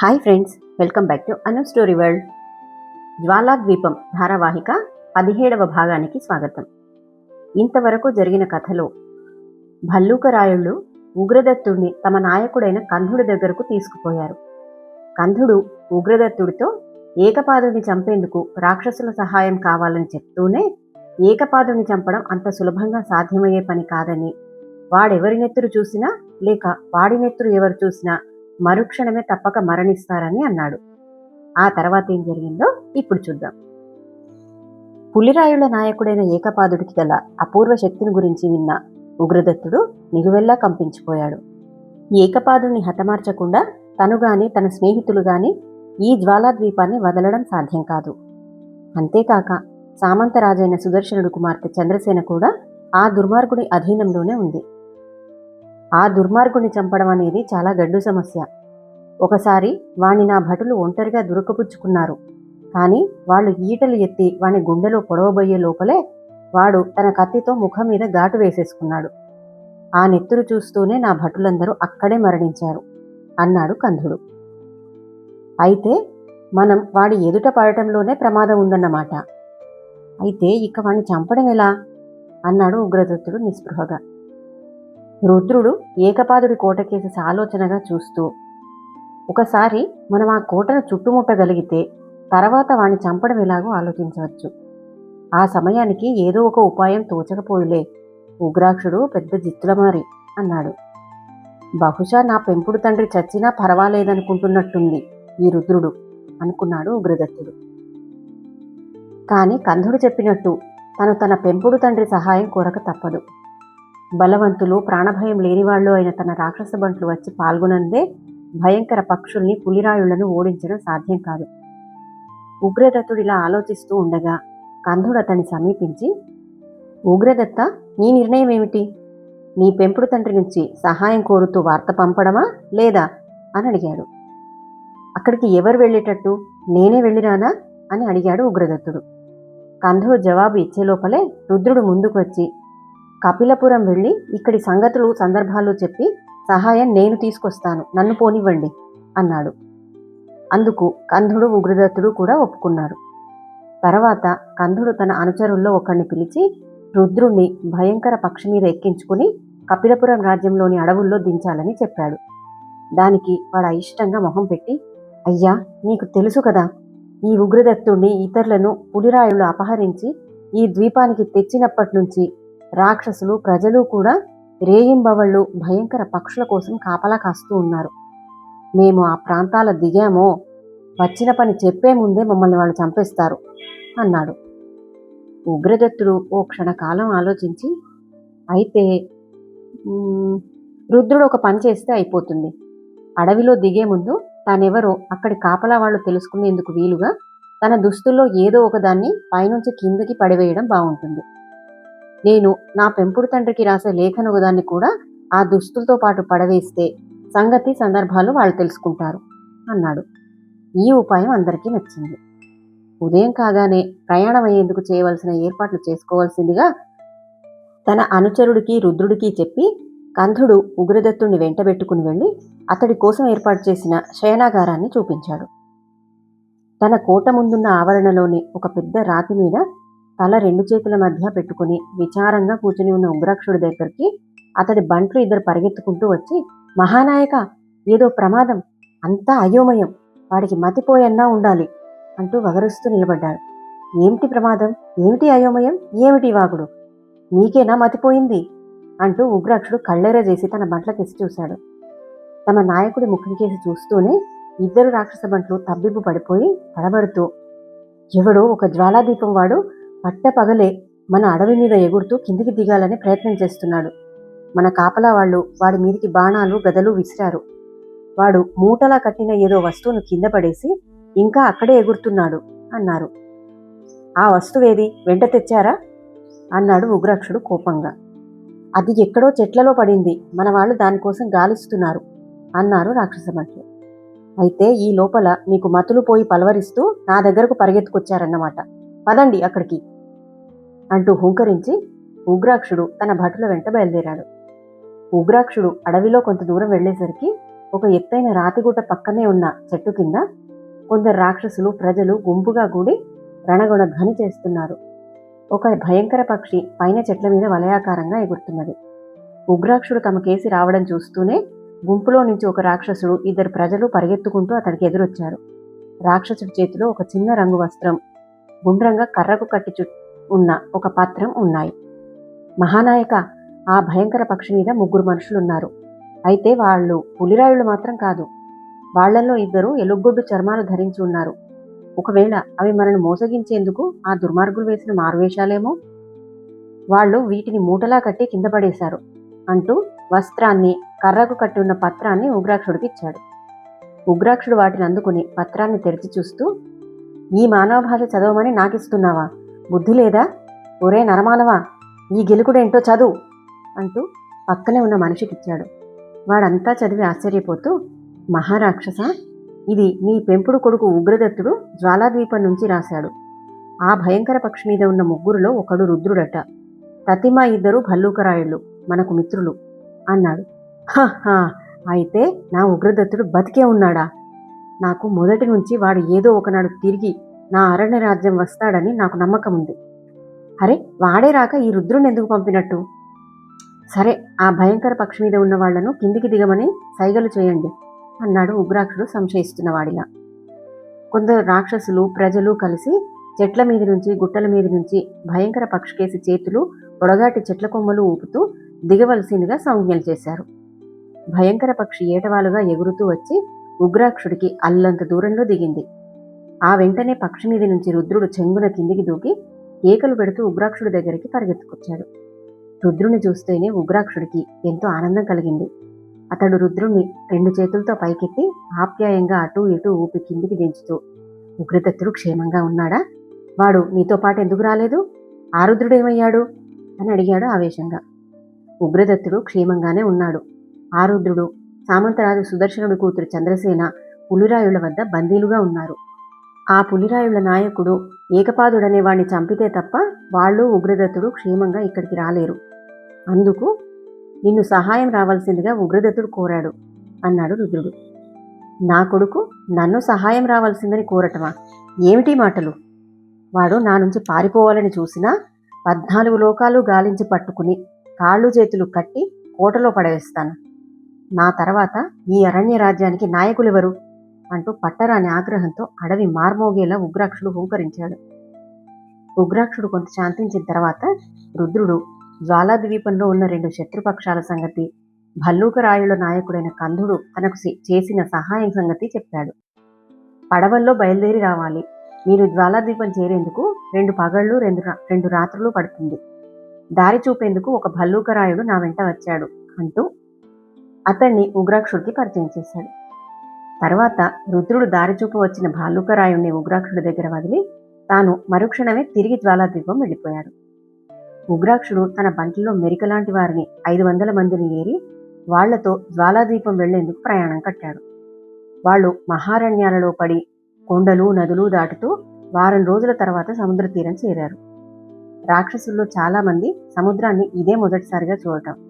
Hi friends welcome back to Anu story world జ్వాలా ద్వీపం ధారావాహిక పదిహేడవ భాగానికి స్వాగతం. ఇంతవరకు జరిగిన కథలో భల్లూకరాయుళ్ళు ఉగ్రదత్తుడిని తమ నాయకుడైన కంధుడి దగ్గరకు తీసుకుపోయారు. కంధుడు ఉగ్రదత్తుడితో ఏకపాదుని చంపేందుకు రాక్షసుల సహాయం కావాలని చెప్తూనే ఏకపాదుని చంపడం అంత సులభంగా సాధ్యమయ్యే పని కాదని వాడెవరి నెత్తురు చూసినా లేక వాడి నెత్తురు ఎవరు చూసినా మరుక్షణమే తప్పక మరణిస్తారని అన్నాడు. ఆ తర్వాత ఏం జరిగిందో ఇప్పుడు చూద్దాం. పులిరాయుల నాయకుడైన ఏకపాదుడికి గల అపూర్వ శక్తిని గురించి విన్న ఉగ్రదత్తుడు నిలువెల్లా కంపించిపోయాడు. ఏకపాదుని హతమార్చకుండా తను గాని తన స్నేహితులు గాని ఈ జ్వాలాద్వీపాన్ని వదలడం సాధ్యం కాదు. అంతేకాక సామంతరాజైన సుదర్శనుడు కుమార్తె చంద్రసేన కూడా ఆ దుర్మార్గుడి అధీనంలోనే ఉంది. ఆ దుర్మార్గుని చంపడం అనేది చాలా గడ్డు సమస్య. ఒకసారి వాణ్ణి నా భటులు ఒంటరిగా దురకపుచ్చుకున్నారు. కానీ వాళ్ళు ఈటలు ఎత్తి వాని గుండెలో పొడవబోయే లోపలే వాడు తన కత్తితో ముఖం మీద ఘాటు వేసేసుకున్నాడు. ఆ నెత్తురు చూస్తూనే నా భటులందరూ అక్కడే మరణించారు అన్నాడు కంధుడు అయితే మనం వాడి ఎదుట పడటంలోనే ప్రమాదం ఉందన్నమాట. అయితే ఇక వాణ్ణి చంపడం ఎలా? అన్నాడు ఉగ్రదత్తుడు నిస్పృహగా. రుద్రుడు ఏకపాదుడి కోటకేసి సాలోచనగా చూస్తూ ఒకసారి మనం ఆ కోటను చుట్టుముట్టగలిగితే తర్వాత వాణ్ణి చంపడం ఎలాగో ఆలోచించవచ్చు. ఆ సమయానికి ఏదో ఒక ఉపాయం తోచకపోయిలే ఉగ్రాక్షుడు పెద్ద జిత్తులమారి అన్నాడు. బహుశా నా పెంపుడు తండ్రి చచ్చినా పర్వాలేదనుకుంటున్నట్టుంది ఈ రుద్రుడు అనుకున్నాడు ఉగ్రదత్తుడు. కాని కంధుడు చెప్పినట్టు తను తన పెంపుడు తండ్రి సహాయం కోరక తప్పదు. బలవంతులు ప్రాణభయం లేనివాళ్ళు అయిన తన రాక్షస బంట్లు వచ్చి పాల్గొనందే భయంకర పక్షుల్ని పులిరాయుళ్ళను ఓడించడం సాధ్యం కాదు. ఉగ్రదత్తుడిలా ఆలోచిస్తూ ఉండగా కంధుడు అతన్ని సమీపించి ఉగ్రదత్త నీ నిర్ణయం ఏమిటి? నీ పెంపుడు తండ్రి నుంచి సహాయం కోరుతూ వార్త పంపడమా లేదా? అని అడిగాడు. అక్కడికి ఎవరు వెళ్ళేటట్టు? నేనే వెళ్ళిరానా అని అడిగాడు ఉగ్రదత్తుడు. కంధుడు జవాబు ఇచ్చే లోపలే రుద్రుడు ముందుకు వచ్చి కపిలపురం వెళ్ళి ఇక్కడి సంగతులు సందర్భాలు చెప్పి సహాయం నేను తీసుకొస్తాను. నన్ను పోనివ్వండి అన్నాడు. అందుకు కంధుడు ఉగ్రదత్తుడు కూడా ఒప్పుకున్నారు. తర్వాత కంధుడు తన అనుచరుల్లో ఒకరిని పిలిచి రుద్రుణ్ణి భయంకర పక్షి మీద ఎక్కించుకుని కపిలపురం రాజ్యంలోని అడవుల్లో దించాలని చెప్పాడు. దానికి వాడు అయిష్టంగా మొహం పెట్టి అయ్యా నీకు తెలుసు కదా ఈ ఉగ్రదత్తుణ్ణి ఇతరులను పులిరాయులు అపహరించి ఈ ద్వీపానికి తెచ్చినప్పటి నుంచి రాక్షసులు ప్రజలు కూడా రేయింబవళ్ళు భయంకర పక్షుల కోసం కాపలా కాస్తూ ఉన్నారు. మేము ఆ ప్రాంతాల దిగామో వచ్చిన పని చెప్పే ముందే మమ్మల్ని వాళ్ళు చంపేస్తారు అన్నాడు. ఉగ్రదత్తుడు ఓ క్షణకాలం ఆలోచించి అయితే రుద్రుడు ఒక పని చేస్తే అయిపోతుంది. అడవిలో దిగే ముందు తానెవరో అక్కడి కాపలా వాళ్ళు తెలుసుకునేందుకు వీలుగా తన దుస్తుల్లో ఏదో ఒకదాన్ని పైనుంచి కిందకి పడివేయడం బాగుంటుంది. నేను నా పెంపుడు తండ్రికి రాసే లేఖను ఒకదాన్ని కూడా ఆ దుస్తులతో పాటు పడవేస్తే సంగతి సందర్భాలు వాళ్ళు తెలుసుకుంటారు అన్నాడు. ఈ ఉపాయం అందరికీ నచ్చింది. ఉదయం కాగానే ప్రయాణం అయ్యేందుకు చేయవలసిన ఏర్పాట్లు చేసుకోవాల్సిందిగా తన అనుచరుడికి రుద్రుడికి చెప్పి కంధుడు ఉగ్రదత్తుణ్ణి వెంటబెట్టుకుని వెళ్ళి అతడి కోసం ఏర్పాటు చేసిన శయనాగారాన్ని చూపించాడు. తన కోట ముందున్న ఆవరణలోని ఒక పెద్ద రాతి మీద తల రెండు చేతుల మధ్య పెట్టుకుని విచారంగా కూర్చుని ఉన్న ఉగ్రాక్షుడి దగ్గరికి అతడి బంట్లు ఇద్దరు పరిగెత్తుకుంటూ వచ్చి మహానాయక ఏదో ప్రమాదం. అంతా అయోమయం. వాడికి మతిపోయన్నా ఉండాలి అంటూ వగరుస్తూ నిలబడ్డాడు. ఏమిటి ప్రమాదం? ఏమిటి అయోమయం? ఏమిటి వాగుడు? నీకేనా మతిపోయింది? అంటూ ఉగ్రాక్షుడు కళ్ళెర చేసి తన బంట్లకేసి చూశాడు. తమ నాయకుడి ముఖం కేసి చూస్తూనే ఇద్దరు రాక్షస బంట్లు తబ్బిబ్బు పడిపోయి తడబడుతూ ఎవడో ఒక జ్వాలాదీపం వాడు పట్ట పగలే మన అడవి మీద ఎగురుతూ కిందికి దిగాలని ప్రయత్నం చేస్తున్నాడు. మన కాపలా వాళ్ళు వాడి మీదికి బాణాలు గదలు విసిరారు. వాడు మూటలా కట్టిన ఏదో వస్తువును కింద పడేసి ఇంకా అక్కడే ఎగురుతున్నాడు అన్నారు. ఆ వస్తువేది వెంట తెచ్చారా? అన్నాడు ఉగ్రాక్షుడు కోపంగా. అది ఎక్కడో చెట్లలో పడింది. మన వాళ్ళు దానికోసం గాలిస్తున్నారు అన్నారు రాక్షసమట్లు అయితే ఈ లోపల మీకు మతులు పోయి పలవరిస్తూ నా దగ్గరకు పరిగెత్తుకొచ్చారన్నమాట. పదండి అక్కడికి అంటూ హుంకరించి ఉగ్రాక్షుడు తన భటుల వెంట బయలుదేరాడు. ఉగ్రాక్షుడు అడవిలో కొంత దూరం వెళ్ళేసరికి ఒక ఎత్తైన రాతిగుట్ట పక్కనే ఉన్న చెట్టు కింద కొందరు రాక్షసులు ప్రజలు గుంపుగా కూడి రణగొణ ధ్వని చేస్తున్నారు. ఒక భయంకర పక్షి పైన చెట్ల మీద వలయాకారంగా ఎగురుతున్నది. ఉగ్రాక్షుడు తమ కేసి రావడం చూస్తూనే గుంపులో నుంచి ఒక రాక్షసుడు ఇద్దరు ప్రజలు పరిగెత్తుకుంటూ అతనికి ఎదురొచ్చారు. రాక్షసుడి చేతిలో ఒక చిన్న రంగు వస్త్రం గుండ్రంగా కర్రకు కట్టి చు ఉన్న ఒక పాత్రం ఉన్నాయి. మహానాయక ఆ భయంకర పక్షి మీద ముగ్గురు మనుషులున్నారు. అయితే వాళ్ళు పులిరాయుళ్ళు మాత్రం కాదు. వాళ్ళల్లో ఇద్దరు ఎలుగొడ్డు చర్మాలు ధరించి ఉన్నారు. ఒకవేళ అవి మనల్ని మోసగించేందుకు ఆ దుర్మార్గులు వేసిన మారువేషాలేమో? వాళ్ళు వీటిని మూటలా కట్టి కింద పడేశారు అంటూ వస్త్రాన్ని కర్రకు కట్టి ఉన్న పత్రాన్ని ఉగ్రాక్షుడికి ఇచ్చాడు. ఉగ్రాక్షుడు వాటిని అందుకుని పత్రాన్ని తెరిచి చూస్తూ ఈ మానవ భాష చదవమని నాకిస్తున్నావా? బుద్ధి లేదా? ఒరే నరమానవా ఈ గెలుకుడేంటో చదువు అంటూ పక్కనే ఉన్న మనిషికిచ్చాడు. వాడంతా చదివి ఆశ్చర్యపోతూ మహారాక్షస ఇది నీ పెంపుడు కొడుకు ఉగ్రదత్తుడు జ్వాలాద్వీపం నుంచి రాశాడు. ఆ భయంకర పక్షి మీద ఉన్న ముగ్గురులో ఒకడు రుద్రుడట. తతిమా ఇద్దరు భల్లూకరాయుళ్ళు మనకు మిత్రులు అన్నాడు. హా అయితే నా ఉగ్రదత్తుడు బతికే ఉన్నాడా? నాకు మొదటి నుంచి వాడు ఏదో ఒకనాడు తిరిగి నా అరణ్య రాజ్యం వస్తాడని నాకు నమ్మకం ఉంది. అరే వాడే రాక ఈ రుద్రుని ఎందుకు పంపినట్టు? సరే ఆ భయంకర పక్షి మీద ఉన్న వాళ్ళను కిందికి దిగమని సైగలు చేయండి అన్నాడు ఉగ్రాక్షుడు సంశయిస్తున్నవాడిలా కొందరు రాక్షసులు ప్రజలు కలిసి చెట్ల మీద నుంచి గుట్టల మీద నుంచి భయంకర పక్షికేసి చేతులు పొడగాటి చెట్ల కొమ్మలు ఊపుతూ దిగవలసిందిగా సంజ్ఞలు చేశారు. భయంకర పక్షి ఏటవాలుగా ఎగురుతూ వచ్చి ఉగ్రాక్షుడికి అల్లంత దూరంలో దిగింది. ఆ వెంటనే పక్షి మీద నుంచి రుద్రుడు చెంగున కిందికి దూకి ఏకలు పెడుతూ ఉగ్రాక్షుడి దగ్గరికి పరిగెత్తుకొచ్చాడు. రుద్రుని చూస్తేనే ఉగ్రాక్షుడికి ఎంతో ఆనందం కలిగింది. అతడు రుద్రుణ్ణి రెండు చేతులతో పైకెత్తి ఆప్యాయంగా అటూ ఇటూ ఊపి కిందికి దించుతూ ఉగ్రదత్తుడు క్షేమంగా ఉన్నాడా? వాడు నీతో పాటు ఎందుకు రాలేదు? ఆ రుద్రుడేమయ్యాడు అని అడిగాడు ఆవేశంగా. ఉగ్రదత్తుడు క్షేమంగానే ఉన్నాడు. ఆరుద్రుడు సామంతరాజు సుదర్శనుడి కూతురు చంద్రసేన పులిరాయుల వద్ద బందీలుగా ఉన్నారు. ఆ పులిరాయుల నాయకుడు ఏకపాదుడనే వాణ్ణి చంపితే తప్ప వాళ్ళు ఉగ్రదత్తుడు క్షేమంగా ఇక్కడికి రాలేరు. అందుకు నిన్ను సహాయం రావాల్సిందిగా ఉగ్రదత్తుడు కోరాడు అన్నాడు రుద్రుడు. నా కొడుకు నన్ను సహాయం రావాల్సిందని కోరటమా? ఏమిటి మాటలు? వాడు నా నుంచి పారిపోవాలని చూసినా పద్నాలుగు లోకాలు గాలించి పట్టుకుని కాళ్ళు చేతులు కట్టి కోటలో పడవేస్తాను. నా తర్వాత ఈ అరణ్య రాజ్యానికి నాయకులెవరు? అంటూ పట్టరాని ఆగ్రహంతో అడవి మార్మోగేలా ఉగ్రాక్షుడు హూంకరించాడు. ఉగ్రాక్షుడు కొంత శాంతించిన తర్వాత రుద్రుడు జ్వాలాద్వీపంలో ఉన్న రెండు శత్రుపక్షాల సంగతి భల్లూకరాయుల నాయకుడైన కంధుడు తనకు చేసిన సహాయం సంగతి చెప్పాడు. పడవల్లో బయలుదేరి రావాలి. మీరు జ్వాలాద్వీపం చేరేందుకు రెండు పగళ్ళు రెండు రెండు రాత్రులు పడుతుంది. దారి చూపేందుకు ఒక భల్లూకరాయుడు నా వెంట వచ్చాడు అంటూ అతన్ని ఉగ్రాక్షుడికి పరిచయం చేశాడు. తర్వాత రుద్రుడు దారిచూపు వచ్చిన భాలుకరాయుణ్ణి ఉగ్రాక్షుడి దగ్గర వదిలి తాను మరుక్షణమే తిరిగి జ్వాలాద్వీపం వెళ్ళిపోయాడు. ఉగ్రాక్షుడు తన బంటిలో మెరికలాంటి వారిని ఐదు వందల మందిని ఏరి వాళ్ళతో జ్వాలాద్వీపం వెళ్ళేందుకు ప్రయాణం కట్టాడు. వాళ్ళు మహారణ్యాలలో పడి కొండలు నదులు దాటుతూ వారం రోజుల తర్వాత సముద్ర తీరం చేరారు. రాక్షసుల్లో చాలామంది సముద్రాన్ని ఇదే మొదటిసారిగా చూడటం.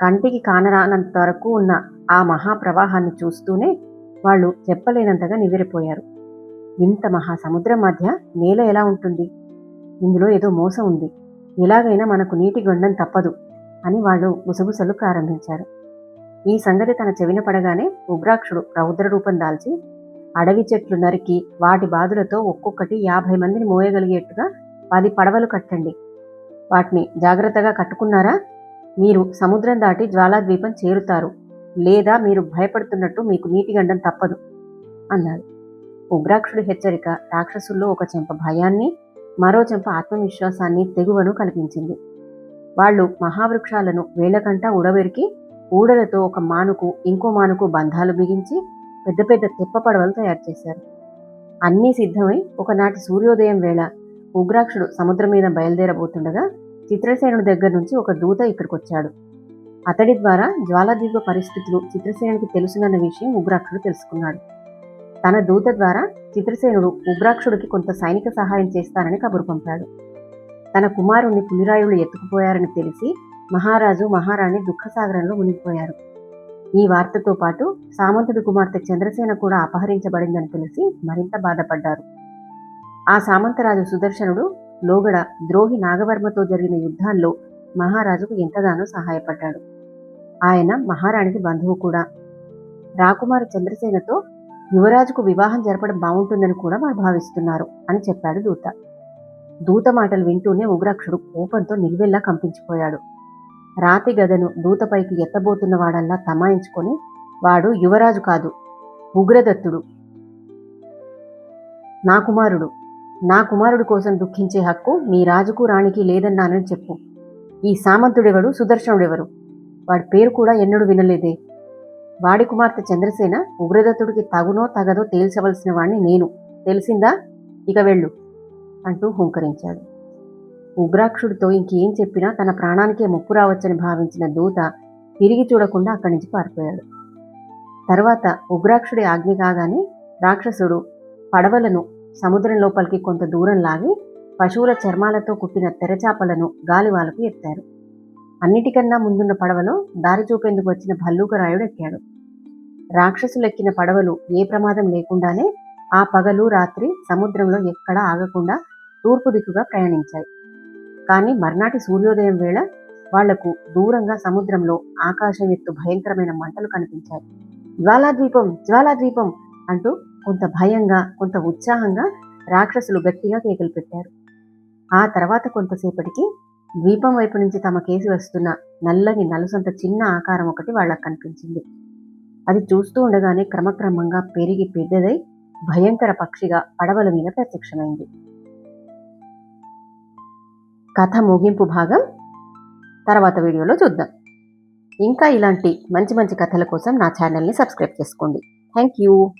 కంటికి కానరానంత వరకు ఉన్న ఆ మహాప్రవాహాన్ని చూస్తూనే వాళ్ళు చెప్పలేనంతగా నివిరిపోయారు ఇంత మహాసముద్రం మధ్య నేల ఎలా ఉంటుంది? ఇందులో ఏదో మోసం ఉంది. ఎలాగైనా మనకు నీటి గొండం తప్పదు అని వాళ్ళు గుసగుసలు ప్రారంభించారు. ఈ సంగతి తన చెవిన పడగానే ఉగ్రాక్షుడు రౌద్ర రూపం దాల్చి అడవి చెట్లు నరికి వాటి బాధలతో ఒక్కొక్కటి యాభై మందిని మోయగలిగేట్టుగా పది పడవలు కట్టండి. వాటిని జాగ్రత్తగా కట్టుకున్నారా? మీరు సముద్రం దాటి జ్వాలాద్వీపం చేరుతారు. లేదా మీరు భయపడుతున్నట్టు మీకు నీటి గండం తప్పదు అన్నాడు. ఉగ్రాక్షుడి హెచ్చరిక రాక్షసుల్లో ఒక చెంప భయాన్ని మరో చెంప ఆత్మవిశ్వాసాన్ని తెగువను కల్పించింది. వాళ్ళు మహావృక్షాలను వేలకంటా ఉడవెరికి ఊడలతో ఒక మానుకు ఇంకో మానుకు బంధాలు బిగించి పెద్ద పెద్ద తెప్ప పడవలు తయారు చేశారు. అన్నీ సిద్ధమై ఒకనాటి సూర్యోదయం వేళ ఉగ్రాక్షుడు సముద్రం మీద బయలుదేరబోతుండగా చిత్రసేనుడి దగ్గర నుంచి ఒక దూత ఇక్కడికి వచ్చాడు. అతడి ద్వారా జ్వాలాద్వీప పరిస్థితులు చిత్రసేనుడికి తెలుసునన్న విషయం ఉగ్రాక్షుడు తెలుసుకున్నాడు. తన దూత ద్వారా చిత్రసేనుడు ఉగ్రాక్షుడికి కొంత సైనిక సహాయం చేస్తానని కబురు పంపాడు. తన కుమారుణ్ణి పులిరాయులు ఎత్తుకుపోయారని తెలిసి మహారాజు మహారాణి దుఃఖసాగరంలో మునిగిపోయారు. ఈ వార్తతో పాటు సామంతుడి కుమార్తె చంద్రసేన కూడా అపహరించబడిందని తెలిసి మరింత బాధపడ్డారు. ఆ సామంతరాజు సుదర్శనుడు లోగడ ద్రోహి నాగవర్మతో జరిగిన యుద్ధాల్లో మహారాజుకు ఎంతగానో సహాయపడ్డాడు. ఆయన మహారాణికి బంధువు కూడా. రాకుమారి చంద్రసేనతో యువరాజుకు వివాహం జరపడం బాగుంటుందని కూడా వారు భావిస్తున్నారు అని చెప్పాడు దూత. దూత మాటలు వింటూనే ఉగ్రాక్షుడు కోపంతో నిల్వెల్లా కంపించిపోయాడు. రాతి గదను దూతపైకి ఎత్తబోతున్న వాడల్లా తమాయించుకొని వాడు యువరాజు కాదు ఉగ్రదత్తుడు నా కుమారుడు. నా కుమారుడు కోసం దుఃఖించే హక్కు మీ రాజుకు రాణికి లేదన్నానని చెప్పు. ఈ సామంతుడెవడు? సుదర్శనుడెవరు? వాడి పేరు కూడా ఎన్నడూ వినలేదే. వాడి కుమార్తె చంద్రసేన ఉగ్రదత్తుడికి తగునో తగదో తేల్చవలసిన వాణ్ణి నేను. తెలిసిందా? ఇక వెళ్ళు అంటూ హుంకరించాడు. ఉగ్రాక్షుడితో ఇంకేం చెప్పినా తన ప్రాణానికే ముప్పు రావచ్చని భావించిన దూత తిరిగి చూడకుండా అక్కడి నుంచి పారిపోయాడు. తర్వాత ఉగ్రాక్షుడి ఆజ్ఞ కాగానే రాక్షసుడు పడవలను సముద్రం లోపలికి కొంత దూరం లాగి పశువుల చర్మాలతో కుట్టిన తెరచాపలను గాలివాలకు ఎత్తారు. అన్నిటికన్నా ముందున్న పడవలో దారి చూపేందుకు వచ్చిన భల్లూకరాయుడు ఎక్కాడు. రాక్షసులెక్కిన పడవలు ఏ ప్రమాదం లేకుండానే ఆ పగలు రాత్రి సముద్రంలో ఎక్కడా ఆగకుండా తూర్పు దిక్కుగా ప్రయాణించాయి. కానీ మర్నాటి సూర్యోదయం వేళ వాళ్ళకు దూరంగా సముద్రంలో ఆకాశం ఎత్తు భయంకరమైన మంటలు కనిపించాయి. జ్వాలాద్వీపం జ్వాలాద్వీపం అంటూ కొంత భయంగా కొంత ఉత్సాహంగా రాక్షసులు గట్టిగా కేకలు పెట్టారు. ఆ తర్వాత కొంతసేపటికి ద్వీపం వైపు నుంచి తమ కేసి వస్తున్న నల్లని నలుసంత చిన్న ఆకారం ఒకటి వాళ్ళకు కనిపించింది. అది చూస్తూ ఉండగానే క్రమక్రమంగా పెరిగి పెద్దదై భయంకర పక్షిగా పడవల మీద ప్రత్యక్షమైంది. కథ ముగింపు భాగం తర్వాత వీడియోలో చూద్దాం. ఇంకా ఇలాంటి మంచి మంచి కథల కోసం నా ఛానల్ని సబ్స్క్రైబ్ చేసుకోండి. Thank you.